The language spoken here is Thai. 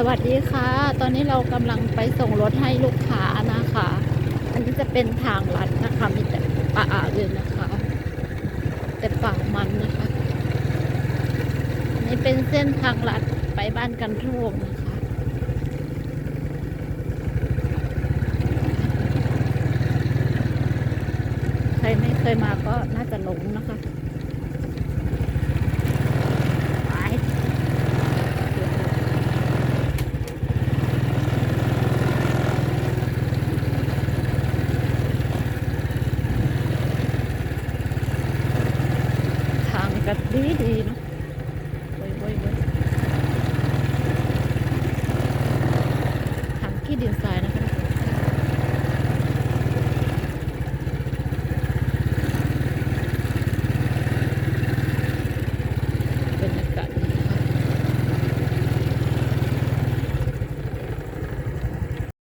สวัสดีค่ะ ตอนนี้เรากำลังไปส่งรถให้ลูกค้านะคะ อันนี้จะเป็นทางลัดนะคะ มีแต่ป่าเลยนะคะ แต่ป่ามันนะคะ อันนี้เป็นเส้นทางลัดไปบ้านกันโทกนะคะใครไม่เคยมาก็น่าจะหลงนะคะ ก็ดีดีเนาะเว้ยเวยเวยทำขี้ดินทราย